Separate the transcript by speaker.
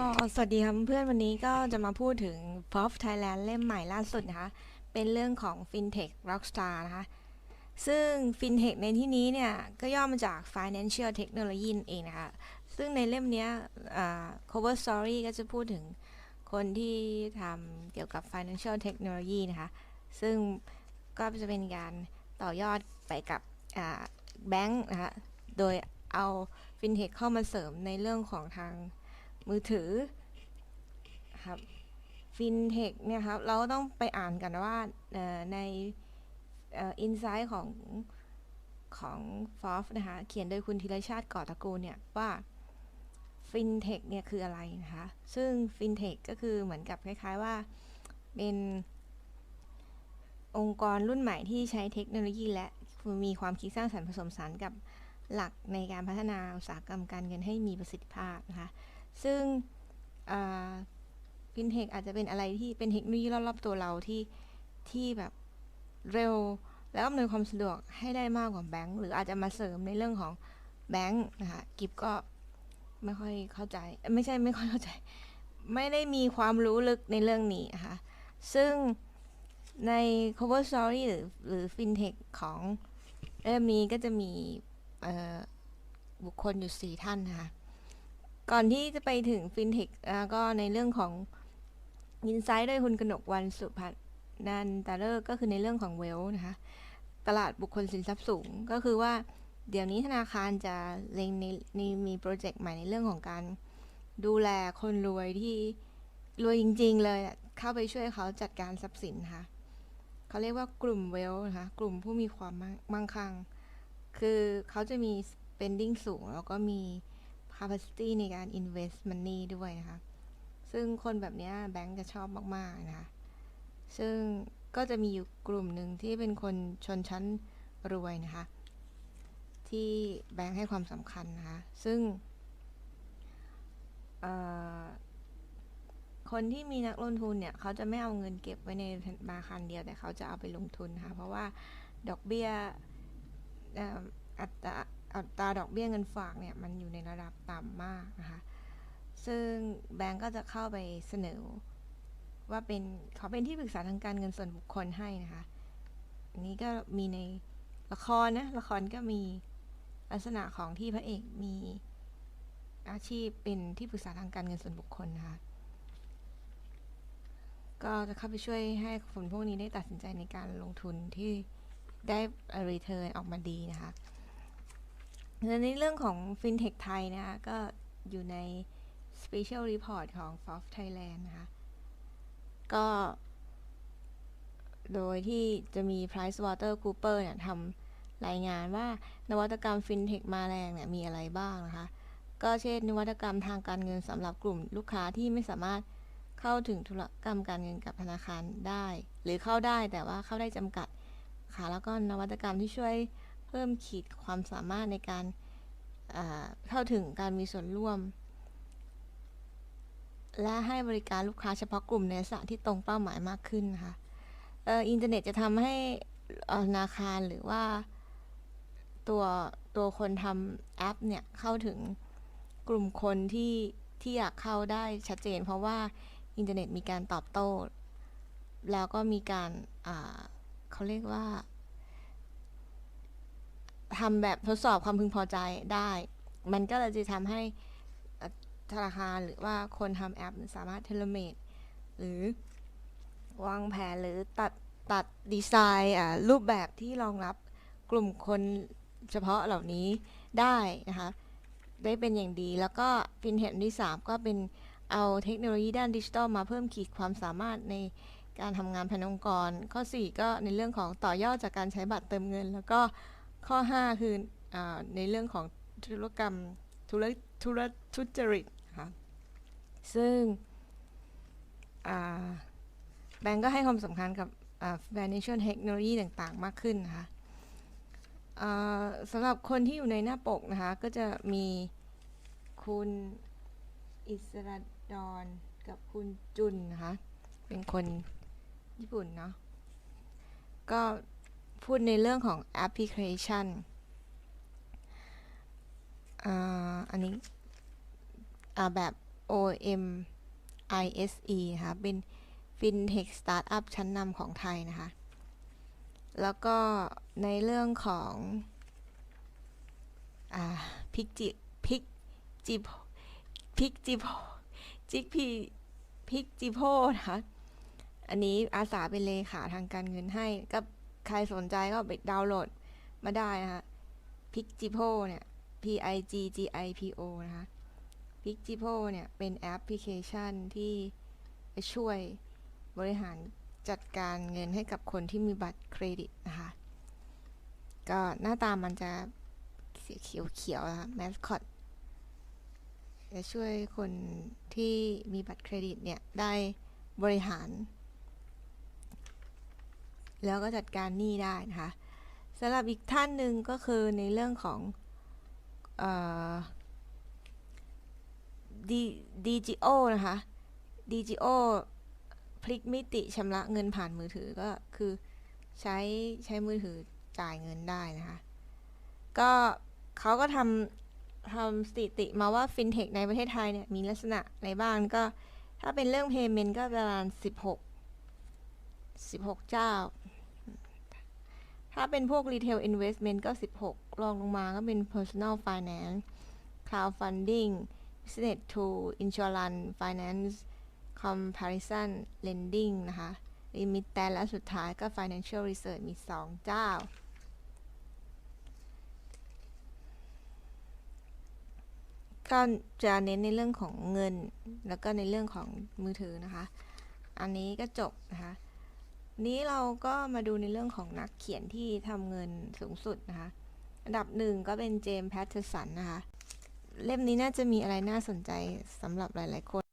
Speaker 1: ก็สวัสดีครับเพื่อนวันนี้ก็จะมาพูดถึง POF Thailand เล่มใหม่ล่าสุดนะคะ เป็นเรื่องของ FinTech Rockstar นะคะ ซึ่ง FinTech ในที่นี้เนี่ย ก็ย่อมาจาก Financial Technology เองนะคะ ซึ่งในเล่มเนี้ย cover story ก็จะพูดถึงคนที่ทำเกี่ยวกับ Financial Technology นะคะ ซึ่งก็จะเป็นการต่อยอดไปกับแบงค์นะคะ โดยเอา FinTech เข้ามาเสริมในเรื่องของทาง มือถือครับฟินเทคเนี่ยครับ เราต้องไปอ่านกันว่าในอินไซต์ของของฟอฟนะคะ เขียนโดยคุณธีรชาติก่อตะกูลเนี่ยว่าฟินเทคเนี่ยคืออะไรนะคะ ซึ่งฟินเทคก็คือเหมือนกับคล้าย ๆว่าเป็นองค์กรรุ่นใหม่ที่ใช้เทคโนโลยีและมีความคิดสร้างสรรค์ผสมสารกับหลักในการพัฒนาอุตสาหกรรมการเงินให้มีประสิทธิภาพนะคะ ซึ่งฟินเทคอาจจะเป็นอะไรที่เป็นเทคโนโลยีรอบๆตัวเราที่ที่แบบเร็ว แล้วอำนวยความสะดวกให้ได้มากกว่าแบงก์หรืออาจจะมาเสริมในเรื่องของแบงก์นะคะกิฟก็ไม่ค่อยเข้าใจ ไม่ใช่ไม่ค่อยเข้าใจ ไม่ได้มีความรู้ลึกในเรื่องนี้นะคะซึ่งใน cover story หรือหรือ fintech ของเรื่องนี้ก็จะมีบุคคลอยู่ 4 ท่านนะคะ ก่อนที่จะไปถึงฟินเทคแล้วก็ในเรื่องของอินไซต์ด้วยคุณกนกวันสุพัฒนันตาเลอร์ก็คือในเรื่องของเวลนะคะ ตลาดบุคคลสินทรัพย์สูงก็คือว่าเดี๋ยวนี้ธนาคารจะเล็งในในมีโปรเจกต์ใหม่ในเรื่องของการดูแลคนรวยที่รวยจริง ๆ เลยเข้าไปช่วยเขาจัดการทรัพย์สินค่ะเขาเรียกว่ากลุ่มเวลนะคะกลุ่มผู้มีความมั่งคั่ง คือเขาจะมี spending สูง แล้วก็มี capacity ในการ invest money ด้วยนะคะ ซึ่งคนแบบนี้แบงก์จะชอบมาก ๆ นะคะ ซึ่งก็จะมีอยู่กลุ่มหนึ่งที่เป็นคนชนชั้นรวยนะคะ ที่แบงก์ให้ความสำคัญนะคะ ซึ่งคนที่มีนักลงทุนเนี่ย เขาจะไม่เอาเงินเก็บไว้ในธนาคารเดียวแต่เขาจะเอาไปลงทุนนะคะเพราะว่าดอกเบี้ยอัตรา อัตราดอกเบี้ยเงินฝากเนี่ยมันอยู่ในระดับต่ำมากนะคะ ซึ่งแบงก์ก็จะเข้าไปเสนอ ว่าเป็นเขาเป็นที่ปรึกษาทางการเงินส่วนบุคคลให้นะคะอันนี้ก็มีในละครนะละครก็มีลักษณะของที่พระเอกมีอาชีพเป็นที่ปรึกษาทางการเงินส่วนบุคคลนะคะ ก็จะเข้าไปช่วยให้คนพวกนี้ได้ตัดสินใจในการลงทุนที่ได้ return ออกมาดีนะคะ ในเรื่องของ FinTech ไทยนะคะ ก็อยู่ใน Special Report ของ f o f Thailand นะคะ ก็ โดยที่จะมี Price Water Cooper เนี่ยทำรายงานว่านวัตกรรม FinTech มาแรงเนี่ย มีอะไรบ้างนะคะ ก็เช่น นวัตกรรมทางการเงินสำหรับกลุ่มลูกค้าที่ไม่สามารถเข้าถึงธุรกรรมการเงินกับธนาคารได้ หรือเข้าได้แต่ว่าเข้าได้จำกัดค่ะแล้วก็นวัตกรรมที่ช่วย เพิ่มขีดความสามารถในการเข้าถึงการมีส่วนร่วม และให้บริการลูกค้าเฉพาะกลุ่มในสถานที่ตรงเป้าหมายมากขึ้นนะคะอินเทอร์เน็ตจะทำให้ธนาคารหรือว่าตัวตัวคนทำแอปเนี่ย เข้าถึงกลุ่มคนที่ที่อยากเข้าได้ชัดเจน เพราะว่าอินเทอร์เน็ตมีการตอบโต้ แล้วก็มีการเขาเรียกว่า ทำแบบทดสอบความพึงพอใจได้ มันก็เลยจะทำให้ธนาคารหรือว่าคนทำแอปสามารถเทเลเมดหรือวางแผนหรือตัดตัดดีไซน์รูปแบบที่รองรับกลุ่มคนเฉพาะเหล่านี้ได้นะคะ ได้เป็นอย่างดีแล้วก็ฟินเทคที่ 3 ก็เป็นเอาเทคโนโลยีด้านดิจิทัลมาเพิ่มขีดความสามารถในการทำงานภายในองค์กร ข้อ 4 ก็ในเรื่องของต่อยอดจากการใช้บัตรเติมเงิน แล้วก็ ข้อ 5 คืออในเรื่องของธุรกรรมธุรธุรทุจริตค่ะซึ่งแบงก์ก็ให้ความสำคัญกับ financial technology ต่างๆ มากขึ้นนะคะสำหรับคนที่อยู่ในหน้าปกนะคะ ก็จะมีคุณอิสระดอนกับคุณจุนนะคะ เป็นคนญี่ปุ่นเนาะก็ พูดในเรื่องของแอปพลิเคชันอันนี้แบบ O M I S E นะคะเป็น FinTech Startup ชั้นนำของไทยนะคะ แล้วก็ในเรื่องของอพิกจิพิกจิพิกจิโพจิกพีพิกจิโพนะคะ อันนี้อาสาเป็นเลขาทางการเงินให้ก็ ใครสนใจก็ไปดาวน์โหลดมาได้นะคะพิกจิโพเนี่ย P I G G I P O นะคะพิกจิโพเนี่ย เป็นแอปพลิเคชันที่ช่วยบริหารจัดการเงินให้กับคนที่มีบัตรเครดิตนะคะ ก็หน้าตามันจะสีเขียวๆนะคะแมสคอตจะช่วยคนที่มีบัตรเครดิตเนี่ย ได้บริหาร แล้วก็จัดการหนี้ได้นะคะสำหรับอีกท่านหนึ่งก็คือในเรื่องของเอ่อ D- DGO นะคะ DGO พลิกมิติชำระเงินผ่านมือถือก็คือใช้ใช้มือถือจ่ายเงินได้นะคะ ก็เขาก็ทำทำสถิติมาว่าฟินเทคในประเทศไทยเนี่ย มีลักษณะอะไรบ้างก็ถ้าเป็นเรื่อง Payment ก็ประมาณ 16 16 เจ้า ถ้าเป็นพวก Retail Investment ก็ 16 รองลงมาก็เป็น Personal Finance Crowdfunding Business to Insurance Finance Comparison Lending นะคะ Remittance และสุดท้ายก็ Financial Research มี 2 เจ้า ก็จะเน้นในเรื่องของเงิน แล้วก็ในเรื่องของมือถือนะคะ อันนี้ก็จบนะคะ นี้เราก็มาดูในเรื่องของนักเขียนที่ทำเงินสูงสุดนะคะ อันดับหนึ่งก็เป็นเจมส์แพทเทอร์สันนะคะ เล่มนี้น่าจะมีอะไรน่าสนใจสำหรับหลาย ๆ คน